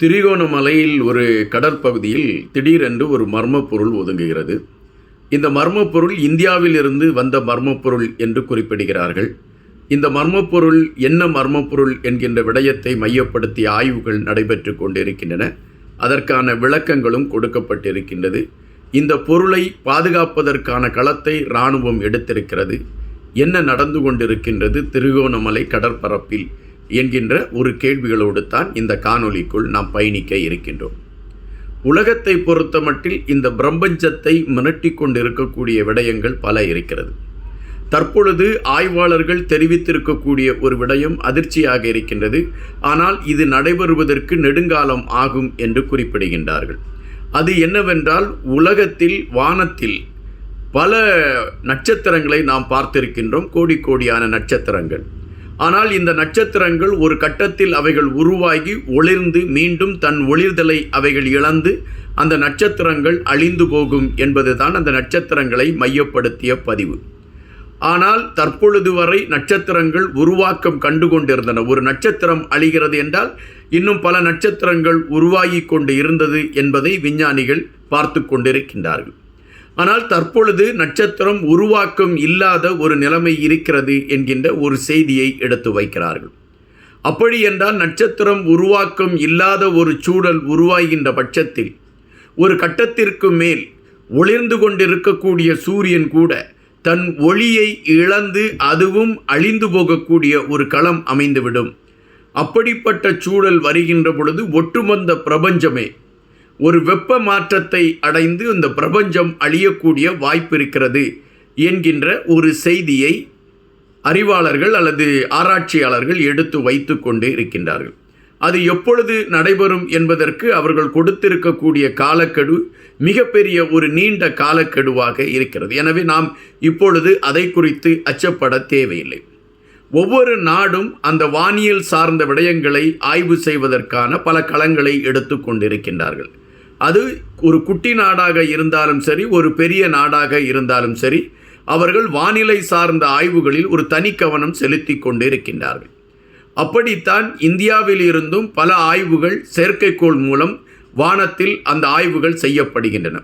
திரிகோணமலையில் ஒரு கடற்பகுதியில் திடீரென்று ஒரு மர்ம பொருள் ஒதுங்குகிறது. இந்த மர்ம பொருள் இந்தியாவிலிருந்து வந்த மர்ம பொருள் என்று குறிப்பிடுகிறார்கள். இந்த மர்மப்பொருள் என்ன மர்ம பொருள் என்கின்ற விடயத்தை மையப்படுத்தி ஆய்வுகள் நடைபெற்று கொண்டிருக்கின்றன. அதற்கான விளக்கங்களும் கொடுக்கப்பட்டிருக்கின்றது. இந்த பொருளை பாதுகாப்பதற்கான களத்தை இராணுவம் எடுத்திருக்கிறது. என்ன நடந்து கொண்டிருக்கின்றது திருகோணமலை கடற்பரப்பில்? என்கின்ற ஒரு கேள்விகளோடு தான் இந்த காணொளிக்குள் நாம் பயணிக்க இருக்கின்றோம். உலகத்தை பொறுத்தமட்டில் இந்த பிரபஞ்சத்தை மிரட்டி கொண்டிருக்கக்கூடிய விடயங்கள் பல இருக்கிறது. தற்பொழுது ஆய்வாளர்கள் தெரிவித்திருக்கக்கூடிய ஒரு விடயம் அதிர்ச்சியாக இருக்கின்றது. ஆனால் இது நடைபெறுவதற்கு நெடுங்காலம் ஆகும் என்று குறிப்பிடுகின்றார்கள். அது என்னவென்றால் உலகத்தில் வானத்தில் பல நட்சத்திரங்களை நாம் பார்த்திருக்கின்றோம். கோடி கோடியான நட்சத்திரங்கள். ஆனால் இந்த நட்சத்திரங்கள் ஒரு கட்டத்தில் அவைகள் உருவாகி ஒளிர்ந்து மீண்டும் தன் ஒளிர்தலை அவைகள் இழந்து அந்த நட்சத்திரங்கள் அழிந்து போகும் என்பதுதான் அந்த நட்சத்திரங்களை மையப்படுத்திய பதிவு. ஆனால் தற்பொழுது வரை நட்சத்திரங்கள் உருவாக்கம் கண்டு கொண்டிருந்தன ஒரு நட்சத்திரம் அழிகிறது என்றால் இன்னும் பல நட்சத்திரங்கள் உருவாகி கொண்டு இருந்தது என்பதை விஞ்ஞானிகள் பார்த்து கொண்டிருக்கின்றார்கள். ஆனால் தற்பொழுது நட்சத்திரம் உருவாக்கம் இல்லாத ஒரு நிலைமை இருக்கிறது என்கின்ற ஒரு செய்தியை எடுத்து வைக்கிறார்கள். அப்படி என்றால் நட்சத்திரம் உருவாக்கம் இல்லாத ஒரு சூழல் உருவாகின்ற பட்சத்தில் ஒரு கட்டத்திற்கு மேல் ஒளிர்ந்து கொண்டிருக்கக்கூடிய சூரியன் கூட தன் ஒளியை இழந்து அதுவும் அழிந்து போகக்கூடிய ஒரு களம் அமைந்துவிடும். அப்படிப்பட்ட சூழல் வருகின்ற பொழுது ஒட்டுமொத்த பிரபஞ்சமே ஒரு வெப்ப மாற்றத்தை அடைந்து இந்த பிரபஞ்சம் அழியக்கூடிய வாய்ப்பு இருக்கிறது என்கின்ற ஒரு செய்தியை அறிவாளர்கள் அல்லது ஆராய்ச்சியாளர்கள் எடுத்து வைத்து கொண்டு இருக்கின்றார்கள். அது எப்பொழுது நடைபெறும் என்பதற்கு அவர்கள் கொடுத்திருக்கக்கூடிய காலக்கெடு மிகப்பெரிய ஒரு நீண்ட காலக்கெடுவாக இருக்கிறது. எனவே நாம் இப்பொழுது அதை குறித்து அச்சப்பட தேவையில்லை. ஒவ்வொரு நாடும் அந்த வானியல் சார்ந்த விடயங்களை ஆய்வு செய்வதற்கான பல களங்களை எடுத்து கொண்டிருக்கின்றார்கள். அது ஒரு குட்டி நாடாக இருந்தாலும் சரி ஒரு பெரிய நாடாக இருந்தாலும் சரி அவர்கள் வானிலை சார்ந்த ஆய்வுகளில் ஒரு தனி கவனம் செலுத்தி கொண்டிருக்கின்றார்கள். அப்படித்தான் இந்தியாவில் இருந்தும் பல ஆய்வுகள் செயற்கைக்கோள் மூலம் வானத்தில் அந்த ஆய்வுகள் செய்யப்படுகின்றன.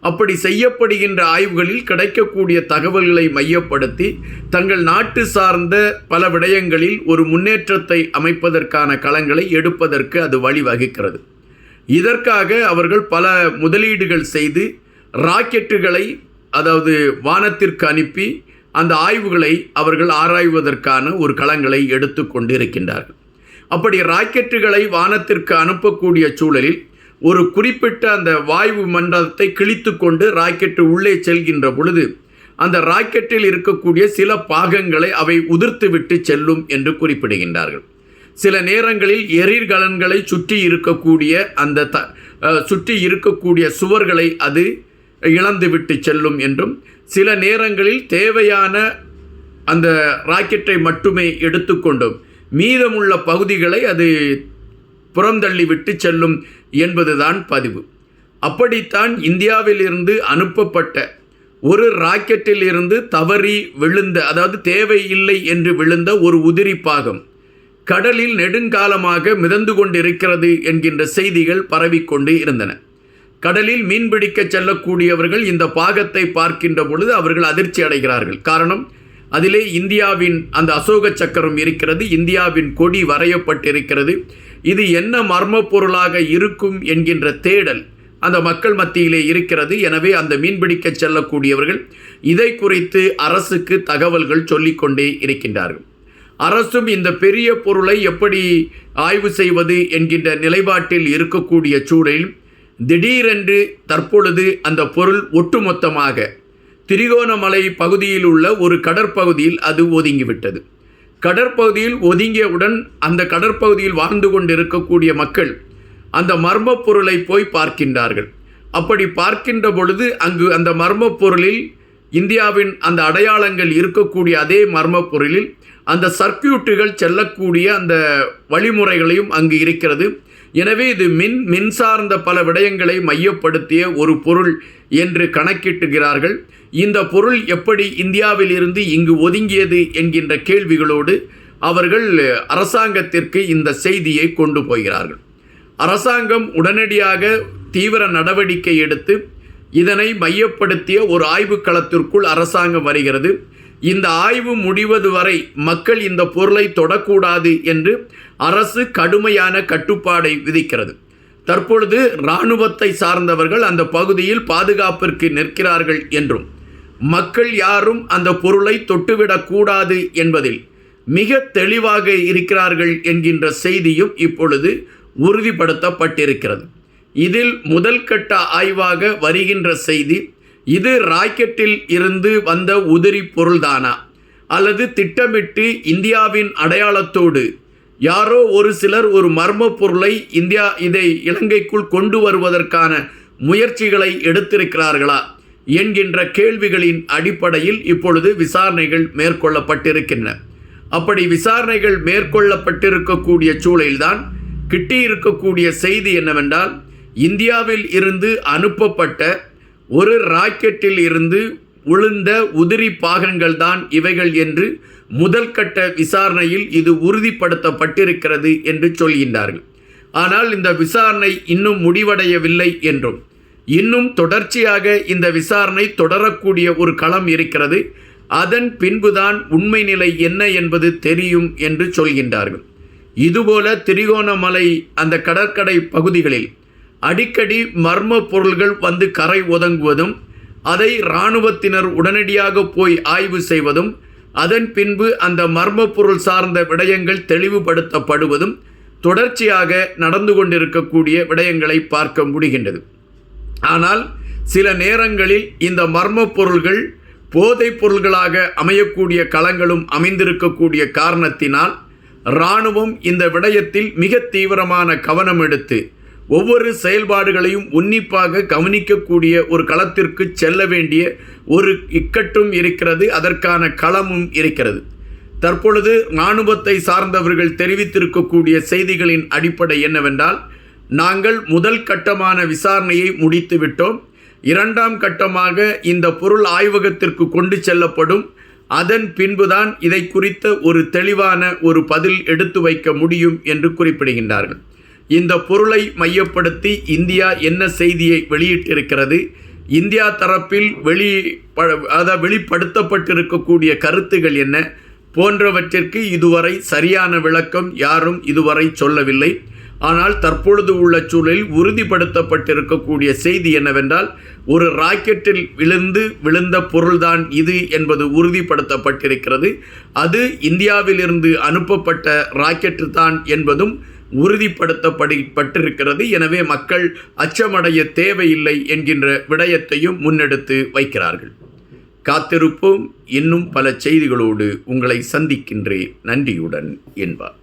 அப்படி செய்யப்படுகின்ற ஆய்வுகளில் கிடைக்கக்கூடிய தகவல்களை மையப்படுத்தி தங்கள் நாட்டு சார்ந்த பல விடயங்களில் ஒரு முன்னேற்றத்தை அமைப்பதற்கான களங்களை எடுப்பதற்கு அது வழிவகுக்கிறது. இதற்காக அவர்கள் பல முதலீடுகள் செய்து ராக்கெட்டுகளை அதாவது வானத்திற்கு அனுப்பி அந்த ஆய்வுகளை அவர்கள் ஆராய்வதற்கான ஒரு களங்களை எடுத்து கொண்டு இருக்கின்றார்கள் அப்படி ராக்கெட்டுகளை வானத்திற்கு அனுப்பக்கூடிய சூழலில் ஒரு குறிப்பிட்ட அந்த வாயு மண்டலத்தை கிழித்து கொண்டு ராக்கெட்டு உள்ளே செல்கின்ற பொழுது அந்த ராக்கெட்டில் இருக்கக்கூடிய சில பாகங்களை அவை உதிர்த்து விட்டு செல்லும் என்று குறிப்பிடுகின்றார்கள். சில நேரங்களில் எரிர்கலன்களை சுற்றி இருக்கக்கூடிய அந்த த சுற்றி இருக்கக்கூடிய சுவர்களை அது இழந்துவிட்டு செல்லும் என்றும் சில நேரங்களில் தேவையான அந்த ராக்கெட்டை மட்டுமே எடுத்துக்கொண்டும் மீதமுள்ள பகுதிகளை அது புறந்தள்ளி விட்டு செல்லும் என்பதுதான் பதிவு. அப்படித்தான் இந்தியாவிலிருந்து அனுப்பப்பட்ட ஒரு ராக்கெட்டில் இருந்து தவறி விழுந்த அதாவது தேவையில்லை என்று விழுந்த ஒரு உதிரி பாகம். கடலில் நெடுங்காலமாக மிதந்து கொண்டிருக்கிறது என்கின்ற செய்திகள் பரவிக்கொண்டு இருந்தன. கடலில் மீன்பிடிக்க செல்லக்கூடியவர்கள் இந்த பாகத்தை பார்க்கின்ற பொழுது அவர்கள் அதிர்ச்சி அடைகிறார்கள். காரணம் அதிலே இந்தியாவின் அந்த அசோக சக்கரம் இருக்கிறது இந்தியாவின் கொடி வரையப்பட்டிருக்கிறது. இது என்ன மர்ம பொருளாக இருக்கும் என்கின்ற தேடல் அந்த மக்கள் மத்தியிலே இருக்கிறது. எனவே அந்த மீன்பிடிக்க செல்லக்கூடியவர்கள் இதை குறித்து அரசுக்கு தகவல்கள் சொல்லிக்கொண்டே இருக்கின்றார்கள். அரசும் இந்த பெரிய பொருளை எப்படி ஆய்வு செய்வது என்கின்ற நிலைப்பாட்டில் இருக்கக்கூடிய சூழலில் திடீரென்று தற்பொழுது அந்த பொருள் ஒட்டுமொத்தமாக திரிகோணமலை பகுதியில் உள்ள ஒரு கடற்பகுதியில் அது ஒதுங்கிவிட்டது. கடற்பகுதியில் ஒதுங்கியவுடன் அந்த கடற்பகுதியில் வாழ்ந்து கொண்டிருக்கக்கூடிய மக்கள் அந்த மர்ம பொருளை போய் பார்க்கின்றார்கள். அப்படி பார்க்கின்ற பொழுது அங்கு அந்த மர்ம பொருளில் இந்தியாவின் அந்த அடையாளங்கள் இருக்கக்கூடிய அதே மர்ம பொருளில் அந்த சர்க்கியூட்டுகள் செல்லக்கூடிய அந்த வழிமுறைகளையும் அங்கு இருக்கிறது. எனவே இது மின் மின்சார்ந்த பல விடயங்களை மையப்படுத்திய ஒரு பொருள் என்று கணக்கிட்டுகிறார்கள். இந்த பொருள் எப்படி இந்தியாவில் இருந்து இங்கு ஒதுங்கியது என்கின்ற கேள்விகளோடு அவர்கள் அரசாங்கத்திற்கு இந்த செய்தியை கொண்டு போகிறார்கள். அரசாங்கம் உடனடியாக தீவிர நடவடிக்கை எடுத்து இதனை மையப்படுத்திய ஒரு ஆய்வுக்களத்திற்குள் அரசாங்கம் வருகிறது. இந்த ஆய்வு முடிவது வரை மக்கள் இந்த பொருளை தொடக்கூடாது என்று அரசு கடுமையான கட்டுப்பாடை விதிக்கிறது. தற்பொழுது இராணுவத்தை சார்ந்தவர்கள் அந்த பகுதியில் பாதுகாப்பிற்கு நிற்கிறார்கள் என்றும் மக்கள் யாரும் அந்த பொருளை தொட்டுவிடக்கூடாது என்பதில் மிக தெளிவாக இருக்கிறார்கள் என்கின்ற செய்தியும் இப்பொழுது உறுதிப்படுத்தப்பட்டிருக்கிறது. இதில் முதல் கட்ட ஆய்வாக வருகின்ற செய்தி இது ராக்கெட்டில் இருந்து வந்த உதிரி பொருள்தானா? அல்லது திட்டமிட்டு இந்தியாவின் அடையாளத்தோடு யாரோ ஒரு சிலர் ஒரு மர்ம பொருளை இந்தியா இதை இலங்கைக்குள் கொண்டு வருவதற்கான முயற்சிகளை எடுத்திருக்கிறார்களா? என்கின்ற கேள்விகளின் அடிப்படையில் இப்பொழுது விசாரணைகள் மேற்கொள்ளப்பட்டிருக்கின்றன. அப்படி விசாரணைகள் மேற்கொள்ளப்பட்டிருக்கக்கூடிய சூழலில்தான் கிட்டியிருக்கக்கூடிய செய்தி என்னவென்றால் இந்தியாவில் இருந்து அனுப்பப்பட்ட ஒரு ராக்கெட்டில் இருந்து உளுந்த உதிரி பாகங்கள் தான் இவைகள் என்று முதல் கட்ட விசாரணையில் இது உறுதிப்படுத்தப்பட்டிருக்கிறது என்று சொல்கின்றார்கள். ஆனால் இந்த விசாரணை இன்னும் முடிவடையவில்லை என்றும். இன்னும் தொடர்ச்சியாக இந்த விசாரணை தொடரக்கூடிய ஒரு களம் இருக்கிறது. அதன் பின்புதான் உண்மை நிலை என்ன என்பது தெரியும் என்று சொல்கின்றார்கள். இதுபோல திரிகோணமலை அந்த கடற்கரை பகுதிகளில் அடிக்கடி மர்ம பொருள்கள் வந்து கரை ஒதங்குவதும் அதை இராணுவத்தினர் உடனடியாக போய் ஆய்வு செய்வதும் அதன் பின்பு அந்த மர்ம பொருள் சார்ந்த விடயங்கள் தெளிவுபடுத்தப்படுவதும் தொடர்ச்சியாக நடந்து கொண்டிருக்கக்கூடிய விடயங்களை பார்க்க முடிகின்றது. ஆனால் சில நேரங்களில் இந்த மர்ம பொருள்கள் போதைப் பொருள்களாக அமையக்கூடிய களங்களும் அமைந்திருக்கக்கூடிய காரணத்தினால் இராணுவம் இந்த விடயத்தில் மிக தீவிரமான கவனம் எடுத்து ஒவ்வொரு செயல்பாடுகளையும் உன்னிப்பாக கவனிக்கக்கூடிய ஒரு களத்திற்கு செல்ல வேண்டிய ஒரு இக்கட்டும் இருக்கிறது அதற்கான களமும் இருக்கிறது. தற்பொழுது இராணுவத்தை சார்ந்தவர்கள் தெரிவித்திருக்கக்கூடிய செய்திகளின் அடிப்படை என்னவென்றால் நாங்கள் முதல் கட்டமான விசாரணையை முடித்து விட்டோம். இரண்டாம் கட்டமாக இந்த பொருள் ஆய்வகத்திற்கு கொண்டு செல்லப்படும். அதன் பின்புதான் இதை குறித்த ஒரு தெளிவான ஒரு பதில் எடுத்து வைக்க முடியும் என்று குறிப்பிடுகின்றார்கள். இந்த பொருளை மையப்படுத்தி இந்தியா என்ன செய்தியை வெளியிட்டிருக்கிறது? இந்தியா தரப்பில் வெளி அதை வெளிப்படுத்தப்பட்டிருக்கக்கூடிய கருத்துகள் என்ன? போன்றவற்றிற்கு இதுவரை சரியான விளக்கம் யாரும் இதுவரை சொல்லவில்லை. ஆனால் தற்பொழுது உள்ள சூழலில் உறுதிப்படுத்தப்பட்டிருக்கக்கூடிய செய்தி என்னவென்றால் ஒரு ராக்கெட்டில் விழுந்து விழுந்த பொருள்தான் இது என்பது உறுதிப்படுத்தப்பட்டிருக்கிறது. அது இந்தியாவிலிருந்து அனுப்பப்பட்ட ராக்கெட்டு தான் என்பதும் உறுதிப்படுத்தப்பட்டிருக்கிறது எனவே மக்கள் அச்சமடைய தேவையில்லை என்கின்ற விடயத்தையும் முன்னெடுத்து வைக்கிறார்கள். காத்திருப்போம். இன்னும் பல செய்திகளோடு உங்களை சந்திக்கின்றேன். நன்றியுடன் என்பார்.